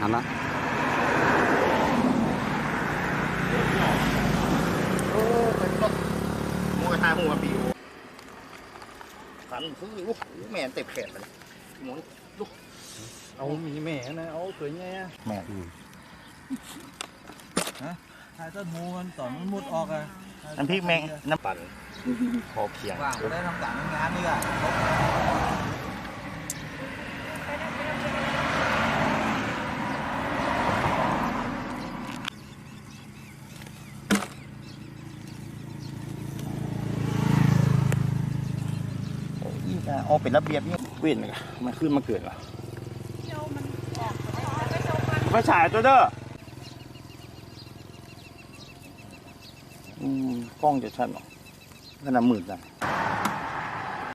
หันละโอ้เป็นก็มวยทายหัวปีขันซื้อลูกแม่นเต็มแขนเลยหมุนลูกเอาหมีแม่นะเอาสวยไงอะแม่ถ่ายต้นหมูมันตอนมันมุดออกอะน้ำพริกแมงน้ำปั่นพอเคียงว่างก็ได้ทำการทำงานนี่อะ โอ้ยนะเอาเป็นระเบียบนี่เว้นเลยมันขึ้นมาเกิดเหรอไฟฉายตัวเด้ออืมกล้องจะชัดหรอขนาดหมื่นจัง